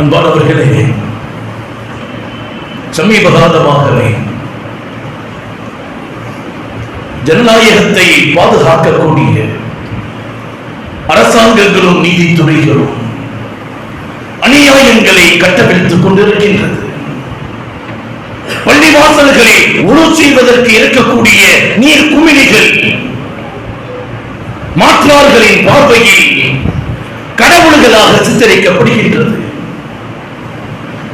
அன்பானவர்களே சமீப காலமாகவே ஜனநாயகத்தை பாதுகாக்கக்கூடிய அரசாங்கங்களும் நீதித்துறைகளும் அநியாயங்களை கட்டவிழ்த்துக் கொண்டிருக்கின்றது. பள்ளிவாசல்களை உழு செய்வதற்கு இருக்கக்கூடிய நீர் குமிழிகள் மாற்றார்களின் பார்வையில் கடவுள்களாக சித்தரிக்கப்படுகின்றது.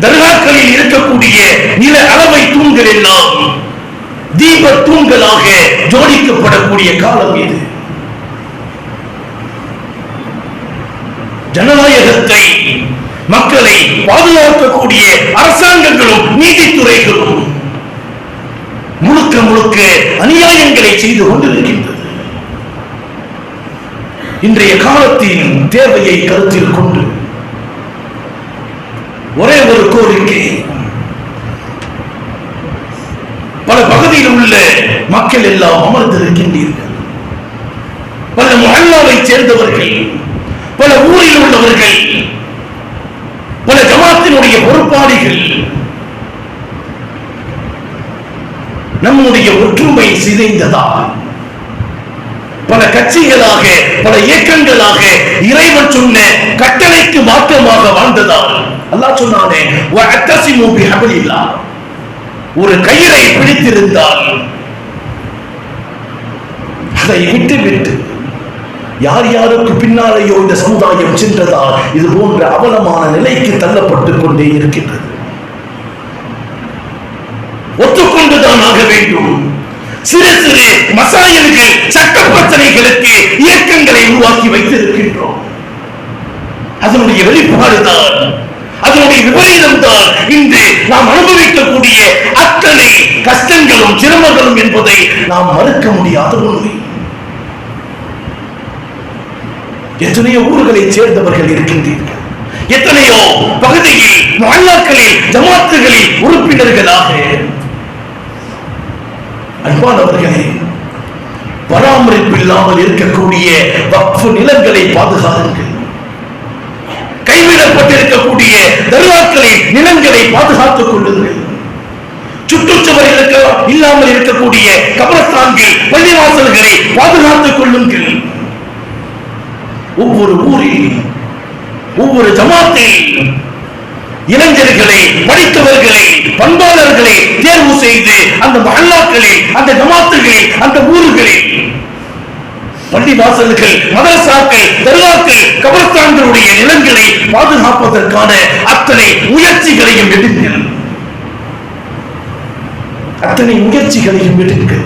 தர்காக்களில் இருக்கக்கூடிய நில அளவை தூண்கள் எல்லாம் தீப தூண்களாக ஜோடிக்கப்படக்கூடிய காலம் இது. ஜனநாயகத்தை மக்களை பாதுகாக்கக்கூடிய அரசாங்கங்களும் நீதித்துறைகளும் முழுக்க முழுக்க அநியாயங்களை செய்து கொண்டிருக்கின்றது. இன்றைய காலத்தின் தேவையை கருத்தில் கொண்டு ஒரே ஒரு கோரிக்கை பல பகுதியில் உள்ள மக்கள் எல்லாம் அமர்ந்திருக்கின்றீர்கள். பல மஹல்லாவை சேர்ந்தவர்கள் பல ஊரில் உள்ளவர்கள் பல ஜமாத்தினுடைய பொறுப்பாளிகள் நம்முடைய ஒற்றுமை சிதைந்ததால் பல கட்சிகளாக பல இயக்கங்களாக இறைவன் சொன்ன கட்டளைக்கு மாற்றமாக வாழ்ந்ததால் அல்லாஹ் சொன்னானே ஒரு கயிறை பிடித்திருந்தால் அதை விட்டு விட்டு யார் யாருக்கு பின்னாலேயோ இந்த சமுதாயம் சென்றதால் இது போன்ற அவலமான நிலைக்கு தள்ளப்பட்டுக் கொண்டே இருக்கின்றது. ஒத்துக்கொண்டுதான் ஆக வேண்டும். சிறு சிறு மசாயல்கள் சட்ட பிரச்சனைகளுக்கு இயக்கங்களை உருவாக்கி வைத்திருக்கின்றோம். அதனுடைய வெளிப்பாடுதான் அதனுடைய விபரீதம் தான் இன்று நாம் அனுபவிக்கக்கூடிய அத்தனை கஷ்டங்களும் சிரமங்களும் என்பதை நாம் மறுக்க முடியாத உண்மை எத்தனையோ ஊர்களைச் சேர்ந்தவர்கள் இருக்கின்றீர்கள். எத்தனையோ பகுதியில் மல்லாக்களில் ஜமாத்துகளில் உறுப்பினர்களாக அன்பானவர்களே பராமரிப்பு இல்லாமல் இருக்கக்கூடிய வக்ஃபு நிலங்களை பாதுகாத்துங்கள் கைவிடப்பட்டிருக்கக்கூடிய தர்காக்களின் நிலங்களை பாதுகாத்துக் கொள்ளுங்கள். சுற்றுச்சுவர் இருக்க இல்லாமல் இருக்கக்கூடிய கபரஸ்தான்கள் பள்ளிவாசல்களை பாதுகாத்துக் கொள்ளுங்கள். ஒவ்வொரு ஊரில் ஒவ்வொரு ஜமாத்தில் இளைஞர்களை படித்தவர்களை பண்பாளர்களை தேர்வு செய்து அந்த மஹல்லாக்களில் அந்த ஜமாத்துகளில் அந்த ஊர்களில். பள்ளி வாசல்கள் மதரசாக்கள் தர்காக்கள் கபர்ஸ்தான்களுடைய நிலங்களை பாதுகாப்பதற்கான அத்தனை முயற்சிகளையும் எடுங்கள். அத்தனை முயற்சிகளையும் எடுங்கள்.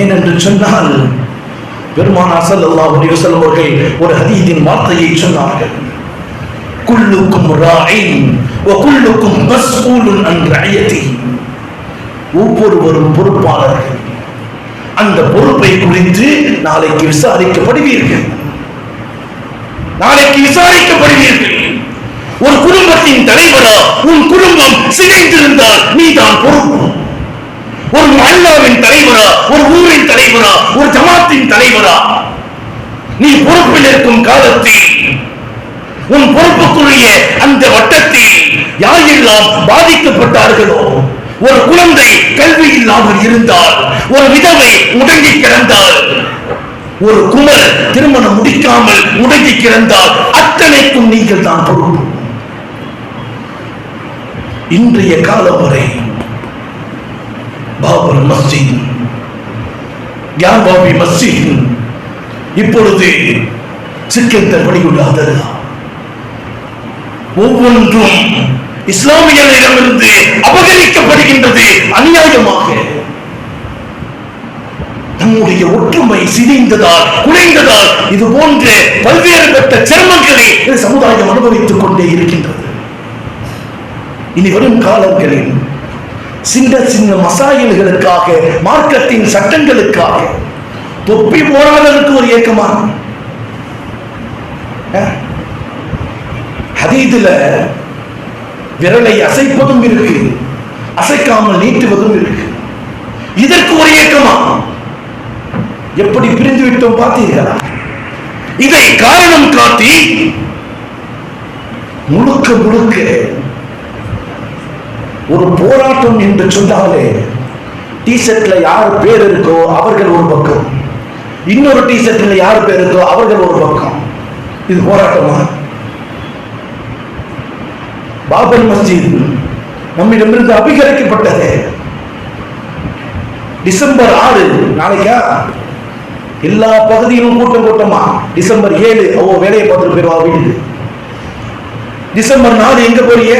ஏனென்று சொன்னால் பெருமானார் ஸல்லல்லாஹு அலைஹி வஸல்லம் அவர்கள் ஒரு ஹதீஸின் வார்த்தையை சொன்னார்கள். குல்லுக்கும் ராயின் ஒவ்வொருவரும் பொறுப்பாளர்கள். அந்த பொறுப்பை குறித்து நாளைக்கு விசாரிக்கப்படுவீர்கள். நாளைக்கு விசாரிக்கப்படுவீர்கள். ஒரு குடும்பத்தின் தலைவரா உன் குடும்பம் சிதைந்திருந்தால் நீதான் பொறுப்பு. ஒரு மல்லாவின் தலைவரா ஒரு ஊரின் தலைவரா ஒரு ஜமாத்தின் தலைவரா. நீ பொறுப்பில் இருக்கும் காலத்தில் உன் பொறுப்புக்குரிய அந்த வட்டத்தில் யாரெல்லாம் பாதிக்கப்பட்டார்களோ ஒரு குழந்தை கல்வி இல்லாமல் இருந்தால் ஒரு விதவை முடங்கி கிடந்தால் ஒரு குமர் திருமணம் முடிக்காமல் முடங்கி கிடந்தால் அத்தனைக்கும் நீங்கள் தான் பொறுப்பு. இன்றைய காலம் வரை பாபர் மஸ்ஜித் யார் பாபி மஸ்ஜித்? இப்பொழுது சிக்கந்தர் அதெல்லாம் ஒவ்வொன்றும் இஸ்லாமியர்களிடமிருந்து அபகரிக்கப்படுகின்றது அநியாயமாக. நம்முடைய ஒற்றுமை சிதைந்ததால் குலைந்ததால் இது போன்ற பல்வேறுபட்ட சிரமங்களை சமுதாயம் அனுபவித்துக் கொண்டே இருக்கின்றது. இனி வரும் காலங்களில் சின்ன சின்ன மசாயல்களுக்காக மார்க்கத்தின் சட்டங்களுக்காக தொப்பி போடாததற்கு ஒரு ஏக்கமா ஹதீதுல விரலை அசைப்பதும் இருக்கு அசைக்காமல் நீட்டுவதும் இருக்கு. இதற்கு ஒரு ஏக்கமா எப்படி பிரிந்து விட்டோம் பார்த்தீர்களா? இதை காரணம் காட்டி முழுக்க முழுக்க ஒரு போராட்டம் என்று சொன்னாலே டிஷர்ட்ல யார் பேர் இருக்கோ அவர்கள் ஒரு பக்கம். இன்னொரு டிஷர்ட்ல யார் பேர் இருக்கோ அவர்கள் ஒரு பக்கம். இது போராட்டமா? பாபர் மஸ்ஜித் நம்மிடமிருந்து அபிகரிக்கப்பட்டது. டிசம்பர் ஆறு நாளைக்கா? எல்லா பகுதியிலும் கூட்டம் கூட்டமா? டிசம்பர் ஏழு ஓ வேலையை பார்த்துட்டு போயிருவா வீட்டுக்கு. டிசம்பர் நாலு எங்க போறீங்க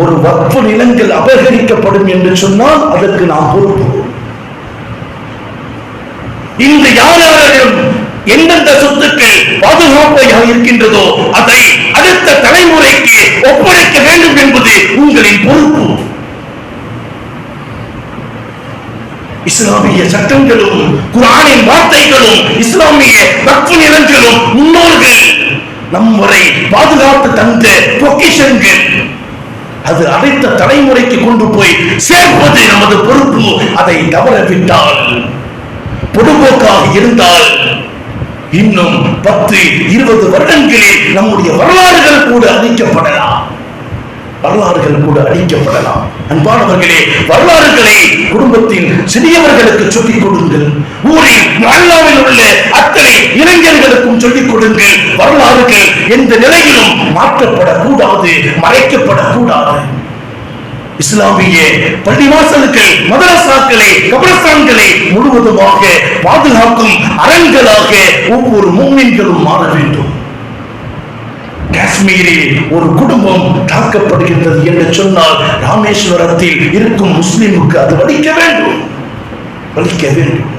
ஒரு வக்ஃபு நிலங்கள் அபகரிக்கப்படும் என்று சொன்னால் அதற்கு நாம் பொறுப்பு இன்று யார் யாரையும் எந்தெந்த சொத்துக்கள் பாதுகாப்பாக இருக்கின்றதோ அதை அடுத்த தலைமுறைக்கு ஒப்படைக்க வேண்டும் என்பது உங்களின் பொறுப்பு. இஸ்லாமிய சட்டங்களும் குரானின் வார்த்தைகளும் இஸ்லாமிய தப்பு நிலங்களும் முன்னோர்கள் நம்மை பாதுகாத்து தந்த பொக்கிஷன்கள் அது அடுத்த தலைமுறைக்கு கொண்டு போய் சேர்ப்பது நமது பொறுப்பு. அதை தவறவிட்டால் பொதுபோக்காக இருந்தால் இன்னும் பத்து இருபது வருடங்களில் நம்முடைய வரலாறுகள் கூட அழிக்கப்படலாம். வரலாறுகள் கூட அழிக்கப்படலாம். அன்பானவர்களே வரலாறுகளை குடும்பத்தின் சிறியவர்களுக்கு சொல்லிக் கொடுங்கள். ஊரில் மல்லாவில் உள்ள அத்தனை இளைஞர்களுக்கும் சொல்லிக் கொடுங்கள். வரலாறுகள் எந்த நிலையிலும் மாற்றப்படக்கூடாது மறைக்கப்படக்கூடாது. இஸ்லாமிய பள்ளிவாசல்கள் மதரசாக்களை கபரஸ்தான்களை முழுவதுமாக பாதுகாக்கும் அரண்களாக ஒவ்வொரு மூமின்களும் மாற வேண்டும். காஷ்மீரில் ஒரு குடும்பம் தாக்கப்படுகின்றது என்று சொன்னால் ராமேஸ்வரத்தில் இருக்கும் முஸ்லிமுக்கு அது வலிக்க வேண்டும். வலிக்க வேண்டும்.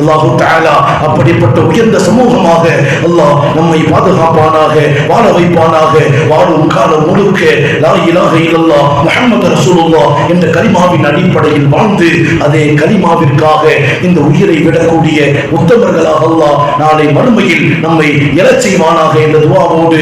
அல்லாஹு தஆலா அப்படிப்பட்ட உயர்ந்த சமூகமாக அல்லாஹ் நம்மை பாதுகாப்பானாக வாழ வைப்பானாக வாழும் காலம் முழுக்க லா இலாஹ இல்லல்லாஹ் முஹம்மது என்ற கலிமாவின் அடிப்படையில் வாழ்ந்து அதே கலிமாவிற்காக இந்த உயிரை விடக்கூடிய உத்தமர்களாக அல்லாஹ் நாளை மறுமையில் நம்மை எழச் செய்வானாக என்ற துவாவோடு